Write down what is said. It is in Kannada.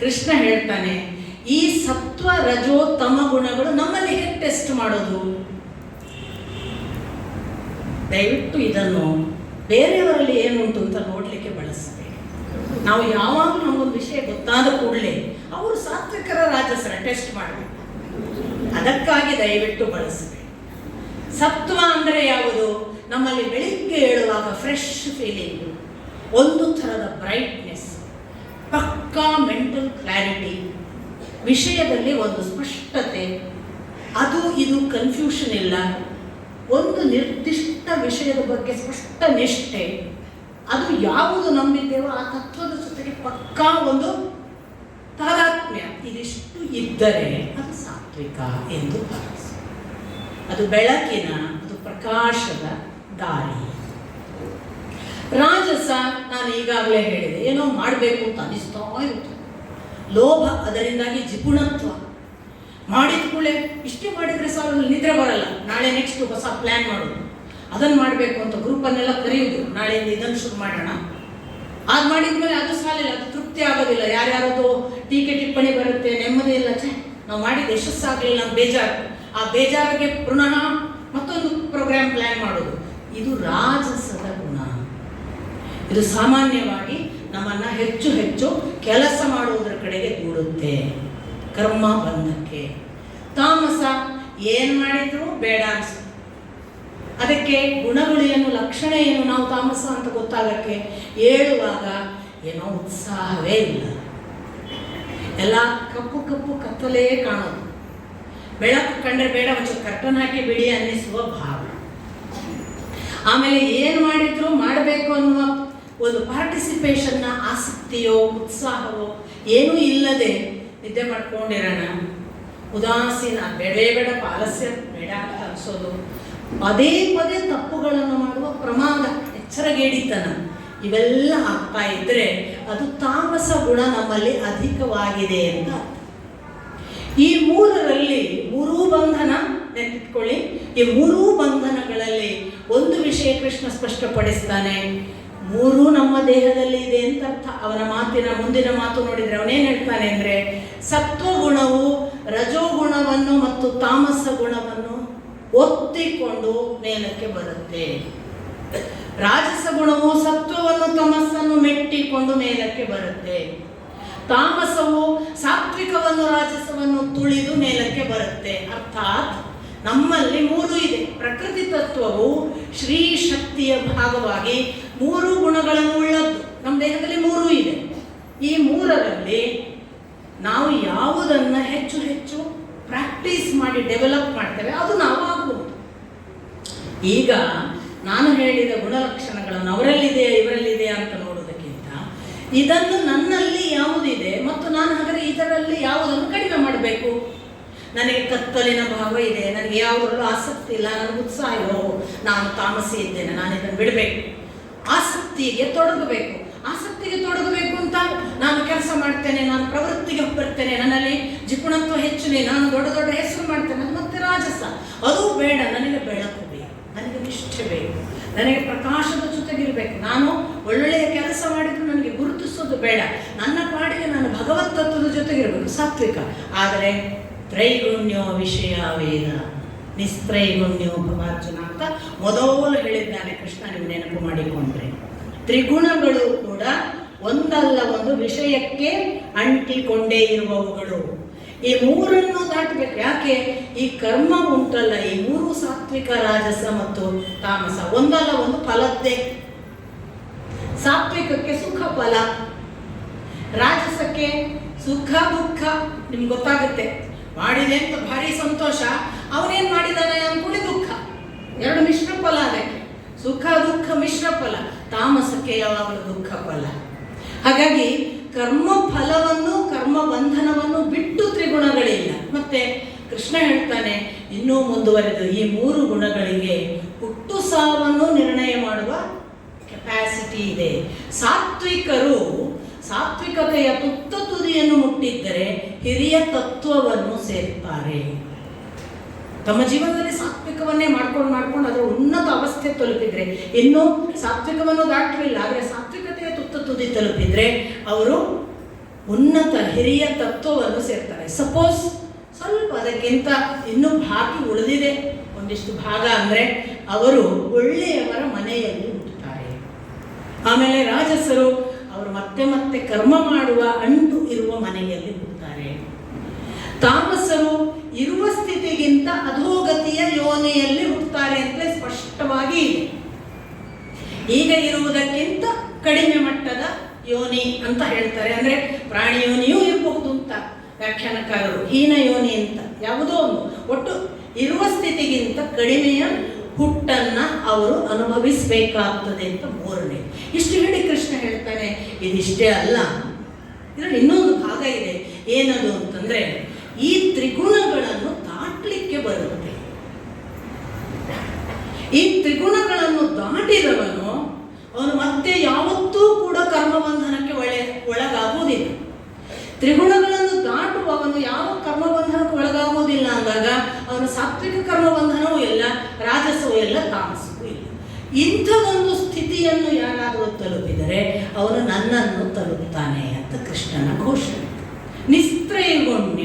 ಕೃಷ್ಣ ಹೇಳ್ತಾನೆ, ಈ ಸತ್ವ ರಜೋ ತಮ ಗುಣಗಳು ನಮ್ಮಲ್ಲಿ ಹೇಗೆ ಟೆಸ್ಟ್ ಮಾಡೋದು? ದಯವಿಟ್ಟು ಇದನ್ನು ಬೇರೆಯವರಲ್ಲಿ ಏನುಂಟು ಅಂತ ನೋಡಲಿಕ್ಕೆ ಬಳಸಬೇಕು ನಾವು ಯಾವಾಗಲೂ ನಮಗೊಂದು ವಿಷಯ ಗೊತ್ತಾದ ಕೂಡಲೇ ಅವರು ಸಾತ್ವಿಕರ ರಾಜಸರ ಟೆಸ್ಟ್ ಮಾಡಬೇಕು. ಅದಕ್ಕಾಗಿ ದಯವಿಟ್ಟು ಬಳಸಬೇಕು ಸತ್ವ ಅಂದರೆ ಯಾವುದು? ನಮ್ಮಲ್ಲಿ ಬೆಳಿಗ್ಗೆ ಏಳುವಾಗ ಫ್ರೆಶ್ ಫೀಲಿಂಗ್ ಒಂದು ಥರದ ಬ್ರೈಟ್ನೆಸ್ ಪಕ್ಕಾ ಮೆಂಟಲ್ ಕ್ಲಾರಿಟಿ ವಿಷಯದಲ್ಲಿ ಒಂದು ಸ್ಪಷ್ಟತೆ. ಅದು ಇದು ಕನ್ಫ್ಯೂಷನ್ ಇಲ್ಲ. ಒಂದು ನಿರ್ದಿಷ್ಟ ವಿಷಯದ ಬಗ್ಗೆ ಸ್ಪಷ್ಟ ನಿಷ್ಠೆ. ಅದು ಯಾವುದು ನಂಬಿದ್ದೇವೋ ಆ ತತ್ವದ ಜೊತೆಗೆ ಪಕ್ಕಾ ಒಂದು ತಾರಾತ್ಮ್ಯ. ಇದಿಷ್ಟು ಇದ್ದರೆ ಅದು ಸಾತ್ವಿಕ ಎಂದು ಭಾವಿಸಿ. ಅದು ಬೆಳಕಿನ, ಅದು ಪ್ರಕಾಶದ ದಾರಿ. ರಾಜಸ ನಾನು ಈಗಾಗಲೇ ಹೇಳಿದೆ, ಏನೋ ಮಾಡಬೇಕು ಅಂತ ಅನಿಸ್ತಾ ಇರುತ್ತೆ. ಲೋಭ ಅದರಿಂದಾಗಿ ಜಿಪುಣತ್ವ. ಮಾಡಿದ ಕೂಡಲೇ ಇಷ್ಟೇ ಮಾಡಿದರೆ ಸಾಲ ನಿದ್ರೆ ಬರಲ್ಲ. ನಾಳೆ ನೆಕ್ಸ್ಟ್ ಹೊಸ ಪ್ಲ್ಯಾನ್ ಮಾಡೋದು. ಅದನ್ನು ಮಾಡಬೇಕು ಅಂತ ಗ್ರೂಪನ್ನೆಲ್ಲ ಕರೆಯುವುದು ನಾಳೆಯಿಂದ ಇದನ್ನು ಶುರು ಮಾಡೋಣ. ಅದು ಮಾಡಿದ್ಮೇಲೆ ಅದು ಸಾಲಿಲ್ಲ, ಅದು ತೃಪ್ತಿ ಆಗೋದಿಲ್ಲ. ಯಾರ್ಯಾರದು ಟೀಕೆ ಟಿಪ್ಪಣಿ ಬರುತ್ತೆ, ನೆಮ್ಮದಿ ಇಲ್ಲ. ಛೇ, ನಾವು ಮಾಡಿದ ಯಶಸ್ಸಾಗಲಿಲ್ಲ ಬೇಜಾರು. ಆ ಬೇಜಾರಿಗೆ ಪುನಃ ಮತ್ತೊಂದು ಪ್ರೋಗ್ರಾಮ್ ಪ್ಲ್ಯಾನ್ ಮಾಡೋದು. ಇದು ರಾಜಸದ ಗುಣ. ಇದು ಸಾಮಾನ್ಯವಾಗಿ ನಮ್ಮನ್ನು ಹೆಚ್ಚು ಹೆಚ್ಚು ಕೆಲಸ ಮಾಡುವುದರ ಕಡೆಗೆ ದೂಡುತ್ತೆ. ಕರ್ಮ ಬಂಧಕ್ಕೆ. ತಾಮಸ ಏನು ಮಾಡಿದ್ರು ಬೇಡ ಅದಕ್ಕೆ ಗುಣಗಳು ಏನು ಲಕ್ಷಣ ಏನು ನಾವು ತಾಮಸ ಅಂತ ಗೊತ್ತಾಗಕ್ಕೆ ಹೇಳುವಾಗ ಏನೋ ಉತ್ಸಾಹವೇ ಇಲ್ಲ. ಎಲ್ಲ ಕಪ್ಪು ಕಪ್ಪು ಕತ್ತಲೇ ಕಾಣೋದು. ಬೆಳಕು ಕಂಡ್ರೆ ಬೇಡ, ಒಂಚೂರು ಕರ್ಟನ್ ಹಾಕಿ ಬಿಡಿ ಅನ್ನಿಸುವ ಭಾವ. ಆಮೇಲೆ ಏನು ಮಾಡಿದ್ರು ಮಾಡಬೇಕು ಅನ್ನುವ ಒಂದು ಪಾರ್ಟಿಸಿಪೇಷನ್ನ ಆಸಕ್ತಿಯೋ, ಉತ್ಸಾಹವೋ ಏನೂ ಇಲ್ಲದೆ ನಿದ್ದೆ ಮಾಡ್ಕೊಂಡಿರೋಣ. ಉದಾಸೀನ, ಬೇಡವೇ ಬೇಡ ಬೇಡ ಅಂತ ಅನ್ಸೋದು. ಪದೇ ಪದೇ ತಪ್ಪುಗಳನ್ನು ಮಾಡುವ ಪ್ರಮಾದ, ಎಚ್ಚರಗೇಡಿತನ ಇವೆಲ್ಲ ಆಗ್ತಾ ಇದ್ರೆ ಅದು ತಾಮಸ ಗುಣ ನಮ್ಮಲ್ಲಿ ಅಧಿಕವಾಗಿದೆ ಅಂತ ಈ ಮೂರರಲ್ಲಿ ಮೂರೂ ಬಂಧನ ನೆನಪಿಟ್ಕೊಳ್ಳಿ. ಈ ಮೂರೂ ಬಂಧನಗಳಲ್ಲಿ ಒಂದು ವಿಷಯ ಕೃಷ್ಣ ಸ್ಪಷ್ಟಪಡಿಸ್ತಾನೆ. ಮೂರೂ ನಮ್ಮ ದೇಹದಲ್ಲಿ ಇದೆ ಅಂತ ಅರ್ಥ. ಅವನ ಮಾತಿನ ಮುಂದಿನ ಮಾತು ನೋಡಿದ್ರೆ ಅವನೇನ್ ಹೇಳ್ತಾನೆ ಅಂದರೆ, ಸತ್ವಗುಣವು ರಜೋಗುಣವನ್ನು ಮತ್ತು ತಾಮಸ ಗುಣವನ್ನು ಒತ್ತಿಕೊಂಡು ಮೇಲಕ್ಕೆ ಬರುತ್ತೆ. ರಾಜಸ ಗುಣವು ಸತ್ವವನ್ನು ತಮಸ್ಸನ್ನು ಮೆಟ್ಟಿಕೊಂಡು ಮೇಲಕ್ಕೆ ಬರುತ್ತೆ. ತಾಮಸವು ಸಾತ್ವಿಕವನ್ನು ರಾಜಸವನ್ನು ತುಳಿದು ಮೇಲಕ್ಕೆ ಬರುತ್ತೆ. ಅರ್ಥಾತ್ ನಮ್ಮಲ್ಲಿ ಮೂರು ಇದೆ. ಪ್ರಕೃತಿ ತತ್ವವು ಶ್ರೀ ಶಕ್ತಿಯ ಭಾಗವಾಗಿ ಮೂರು ಗುಣಗಳನ್ನು ಉಳ್ಳದ್ದು. ನಮ್ಮ ದೇಹದಲ್ಲಿ ಮೂರು ಇದೆ. ಈ ಮೂರರಲ್ಲಿ ನಾವು ಯಾವುದನ್ನ ಹೆಚ್ಚು ಹೆಚ್ಚು ಪ್ರಾಕ್ಟೀಸ್ ಮಾಡಿ ಡೆವಲಪ್ ಮಾಡ್ತೇವೆ, ಅದು ನಾವು ಆಗಬಹುದು ಈಗ ನಾನು ಹೇಳಿದ ಗುಣಲಕ್ಷಣಗಳನ್ನು ಅವರಲ್ಲಿದೆ ಇವರಲ್ಲಿದೆ ಅಂತ ನೋಡೋದಕ್ಕಿಂತ ಇದನ್ನು ನನ್ನಲ್ಲಿ ಯಾವುದಿದೆ ಮತ್ತು ನಾನು ಹಾಗಾದ್ರೆ ಇದರಲ್ಲಿ ಯಾವುದನ್ನು ಕಡಿಮೆ ಮಾಡಬೇಕು? ನನಗೆ ಕತ್ತಲಿನ ಭಾವ ಇದೆ, ನನಗೆ ಯಾವುದರಲ್ಲೂ ಆಸಕ್ತಿ ಇಲ್ಲ, ನನಗೆ ಉತ್ಸಾಹ ನಾನು ತಾಮಸಿ ಇದ್ದೇನೆ ನಾನು ಇದನ್ನು ಬಿಡಬೇಕು. ಆಸಕ್ತಿಗೆ ತೊಡಗಬೇಕು. ಆಸಕ್ತಿಗೆ ತೊಡಗಬೇಕು ಅಂತ ನಾನು ಕೆಲಸ ಮಾಡ್ತೇನೆ, ನಾನು ಪ್ರವೃತ್ತಿಗೆ ಬರ್ತೇನೆ ನನ್ನಲ್ಲಿ ಜಿಪುಣತ್ವ ಹೆಚ್ಚಿದೆ, ನಾನು ದೊಡ್ಡ ದೊಡ್ಡ ಹೆಸರು ಮಾಡ್ತೇನೆ, ಅದು ಮತ್ತೆ ರಾಜಸ. ಅದು ಬೇಡ, ನನಗೆ ಬೆಳಕು ಬೇಕು, ನನಗೆ ನಿಷ್ಠೆ ಬೇಕು, ನನಗೆ ಪ್ರಕಾಶದ ಜೊತೆಗಿರಬೇಕು ನಾನು ಒಳ್ಳೊಳ್ಳೆಯ ಕೆಲಸ ಮಾಡಿದ್ರು ನನಗೆ ಗುರುತಿಸೋದು ಬೇಡ. ನನ್ನ ಪಾಡಿಗೆ ನಾನು ಭಗವತ್ ತತ್ವದ ಜೊತೆಗಿರಬೇಕು ಸಾತ್ವಿಕ. ಆದರೆ ತ್ರೈಗುಣ್ಯೋ ವಿಷಯ ವೇದ. ನಿಸ್ತ್ರೈಗುಣ್ಯೋ ಭವಾರ್ಜುನ ಅಂತ ಮೊದಲು ಹೇಳಿದ್ದಾನೆ ಕೃಷ್ಣ, ನೀವು ನೆನಪು ಮಾಡಿಕೊಂಡ್ರೆ. ತ್ರಿಗುಣಗಳು ಕೂಡ ಒಂದಲ್ಲ ಒಂದು ವಿಷಯಕ್ಕೆ ಅಂಟಿಕೊಂಡೇ ಇರುವವುಗಳು. ಈ ಮೂರನ್ನು ದಾಟಬೇಕು. ಯಾಕೆ? ಈ ಕರ್ಮ ಉಂಟಲ್ಲ, ಈ ಮೂರು ಸಾತ್ವಿಕ, ರಾಜಸ ಮತ್ತು ತಾಮಸ. ಒಂದಲ್ಲ ಒಂದು ಫಲದ್ದೇ. ಸಾತ್ವಿಕಕ್ಕೆ ಸುಖ ಫಲ, ರಾಜಸಕ್ಕೆ ಸುಖ ದುಃಖ ನಿಮ್ಗೆ ಗೊತ್ತಾಗುತ್ತೆ. ಮಾಡಿದೆ ಅಂತ ಭಾರಿ ಸಂತೋಷ ಅವನೇನ್ ಮಾಡಿದಾನೆ ಅಂದ್ಕೊಳ್ಳಿ ದುಃಖ ಎರಡು ಮಿಶ್ರ ಫಲ ಅದಕ್ಕೆ ಸುಖ ದುಃಖ ಮಿಶ್ರ ಫಲ, ತಾಮಸಕ್ಕೆ ಯಾವಾಗಲೂ ದುಃಖ ಫಲ. ಹಾಗಾಗಿ ಕರ್ಮ ಫಲವನ್ನು, ಕರ್ಮ ಬಂಧನವನ್ನು ಬಿಟ್ಟು ತ್ರಿಗುಣಗಳಿಲ್ಲ. ಮತ್ತೆ ಕೃಷ್ಣ ಹೇಳ್ತಾನೆ, ಇನ್ನೂ ಮುಂದುವರೆದು ಈ ಮೂರು ಗುಣಗಳಿಗೆ ಹುಟ್ಟು ಸಾವನ್ನು ನಿರ್ಣಯ ಮಾಡುವ ಕೆಪಾಸಿಟಿ ಇದೆ. ಸಾತ್ವಿಕರು ಸಾತ್ವಿಕತೆಯ ತುತ್ತ ತುದಿಯನ್ನು ಮುಟ್ಟಿದ್ದರೆ ಹಿರಿಯ ತತ್ವವನ್ನು ಸೇರ್ತಾರೆ. ತಮ್ಮ ಜೀವನದಲ್ಲಿ ಸಾತ್ವಿಕವನ್ನೇ ಮಾಡ್ಕೊಂಡು ಮಾಡ್ಕೊಂಡು ಅದರ ಉನ್ನತ ಅವಸ್ಥೆ ತಲುಪಿದ್ರೆ, ಇನ್ನೂ ಸಾತ್ವಿಕವನ್ನು ದಾಟಲಿಲ್ಲ, ಆದರೆ ಸಾತ್ವಿಕತೆಯ ತುತ್ತ ತುದಿ ತಲುಪಿದ್ರೆ ಅವರು ಉನ್ನತ ಹಿರಿಯ ತತ್ವವನ್ನು ಸೇರ್ತಾರೆ. ಸಪೋಸ್ ಸ್ವಲ್ಪ ಅದಕ್ಕಿಂತ ಇನ್ನೂ ಬಾಕಿ ಉಳಿದಿದೆ, ಒಂದಿಷ್ಟು ಭಾಗ ಅಂದರೆ ಅವರು ಒಳ್ಳೆಯವರ ಮನೆಯಲ್ಲಿ ಹುಟ್ಟುತ್ತಾರೆ. ಆಮೇಲೆ ರಾಜಸರು ಅವರು ಮತ್ತೆ ಮತ್ತೆ ಕರ್ಮ ಮಾಡುವ ಅಂಟು ಇರುವ ಮನೆಯಲ್ಲಿ ಹುಟ್ಟುತ್ತಾರೆ. ತಾಮಸರು ಅಧೋಗತಿಯ ಯೋನೆಯಲ್ಲಿ ಹುಟ್ಟುತ್ತಾರೆ ಅಂತ ಸ್ಪಷ್ಟವಾಗಿ ಈಗ ಇರುವುದಕ್ಕಿಂತ ಕಡಿಮೆ ಮಟ್ಟದ ಯೋನಿ ಅಂತ ಹೇಳ್ತಾರೆ. ಅಂದ್ರೆ ಪ್ರಾಣಿ ಯೋನಿಯೂ ಇರಬಹುದು ಅಂತ ವ್ಯಾಖ್ಯಾನಕಾರರು. ಹೀನ ಯೋನಿ ಅಂತ ಯಾವುದೋ ಒಂದು. ಒಟ್ಟು ಇರುವ ಸ್ಥಿತಿಗಿಂತ ಕಡಿಮೆಯ ಹುಟ್ಟನ್ನ ಅವರು ಅನುಭವಿಸಬೇಕಾಗ್ತದೆ ಅಂತ ಮೂರನೇ. ಇಷ್ಟು ಹೇಳಿ ಕೃಷ್ಣ ಹೇಳ್ತಾನೆ, ಇದಿಷ್ಟೇ ಅಲ್ಲ. ಇದರಲ್ಲಿ ಇನ್ನೊಂದು ಭಾಗ ಇದೆ. ಏನದು ಅಂತಂದ್ರೆ ಈ ತ್ರಿಗುಣಗಳನ್ನು ದಾಟ್ಲಿಕ್ಕೆ ಬರುತ್ತೆ. ಈ ತ್ರಿಗುಣಗಳನ್ನು ದಾಟಿದವನು, ಅವನು ಮತ್ತೆ ಯಾವತ್ತೂ ಕೂಡ ಕರ್ಮಬಂಧನಕ್ಕೆ ಒಳೆ, ಒಳಗಾಗುವುದಿಲ್ಲ. ತ್ರಿಗುಣಗಳನ್ನು ದಾಟುವವನು ಯಾವ ಕರ್ಮಬಂಧನಕ್ಕೆ ಒಳಗಾಗುವುದಿಲ್ಲ ಅಂದಾಗ, ಅವನು ಸಾತ್ವಿಕ ಕರ್ಮಬಂಧನವೂ ಇಲ್ಲ, ರಾಜಸವೂ ಇಲ್ಲ, ತಾಮಸವೂ ಇಲ್ಲ. ಒಂದು ಸ್ಥಿತಿಯನ್ನು ಯಾರಾದರೂ ತಲುಪಿದರೆ, ಅವನು ನನ್ನನ್ನು ತಲುಪುತ್ತಾನೆ ಅಂತ ಕೃಷ್ಣನ ಘೋಷಣೆ. ನಿಸ್ತ್ರೈಗುಣ್ಯ